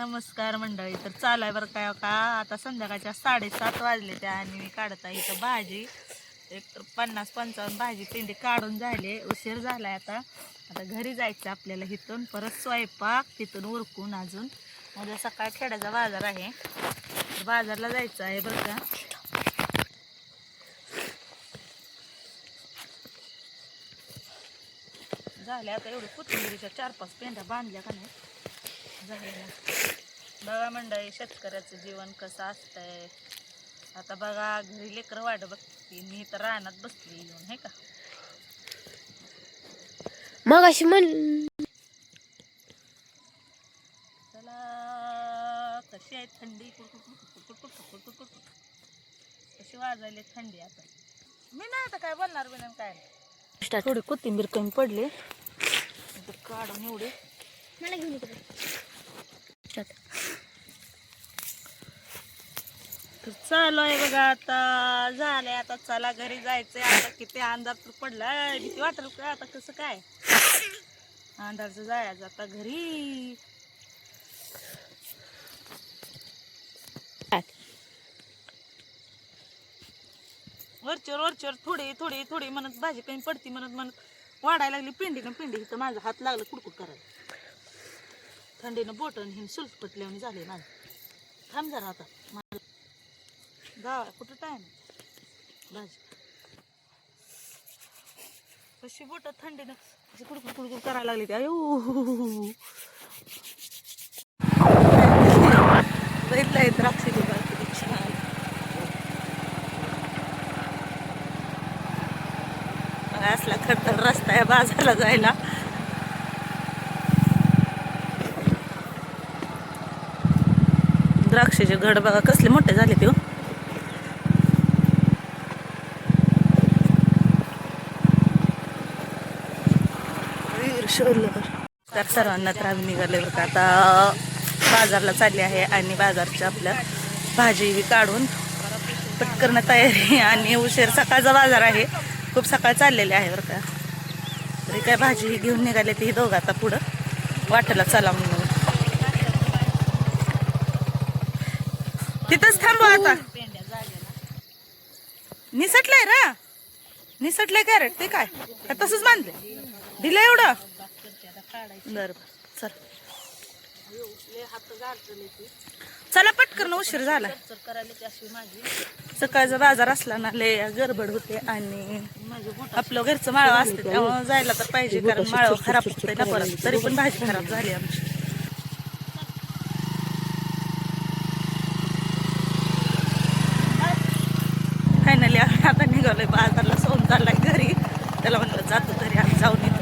नमस्कार मंडळी तर चालाय बरं काय का आता संध्याकाळच्या साडेसात वाजले त्या आणि मी काढत आहे इथं भाजी. एक तर पन्नास पंचावन्न भाजी पिंडी काढून झाले उशीर झालाय आता. आता घरी जायचं आपल्याला इथून परत स्वयंपाक तिथून उरकून अजून. उद्या सकाळ खेड्याचा बाजार आहे. बाजारला जायचं आहे बरं का. झाल्या आता एवढं कोथिंबिरीच्या चार पाच पेंड्या बांधल्या का नाही. बघा मंडळी शेतकऱ्याचं जीवन कसं असतंय. आता बघा घरी लेकरं वाट बघते. मी तर रानात बसली येऊन हे का? मग अशी म्हण चला कशी आहे थंडी. कशी वाजायली थंडी आता? मी नाही आता काय बोलणार बिना काय स्टार्ट. थोडी कोथिंबीर कमी पडली. आता काढून एवढे. मला घेऊन तर चालू आहे बघा आता. झालंय आता चला घरी जायचंय. आता किती अंधार तर पडलाय. भीती वाटेल का? आता कसं काय? अंधारचं जायचं आता घरी. वरचर वरचर थोडी थोडी थोडी म्हणत भाजी कमी पडती म्हणत म्हणत वाढायला लागली. पिंडी ना पिंडी. तर माझा हात लागला कुडकुड करायला. थंडीनं बोटन हिन सुलत पटल्याने झाले माझं. थांब जरा आता. मला कुठं टाइम भाजी. कशी बोट थंडीनं. अशी कुडकुड कुडकुड करायला लागली ती. अयो बघितलंय द्राक्षी दुकान किती छान बघा असला खडतर रस्ता आहे बाजारला जायला. द्राक्षाचे घड बघा कसले मोठे झाले ते हो. तर सर्वांना त्रास निघाले बरं का आता बाजारला चालली आहे आणि बाजारच्या आपल्या भाजी काढून पटकन तयारी आणि उशीर सकाळचा बाजार आहे. खूप सकाळ चाललेले आहे बरं का. तरी काय भाजी घेऊन निघाले ती दोघं आता पुढं. वाटेला चला म्हणून. तिथंच थांबू आता. निसटलंय रा. निसटलंय कॅरेट ते काय? तसंच बांधले दिलं एवढं? बर चल. चला पटकन उशीर झाला. सकाळचा बाजार असला ना लय गडबड होते आणि आपलं घरचं माळव असते त्यामुळे जायला तर पाहिजे कारण माळव खराब होते ना परत. तरी पण भाजी खराब झाली आमची. फायनली आता निघालोय बाजारला सोन चाललाय घरी. त्याला म्हणलं जातो घरी आम्ही जाऊन येतो.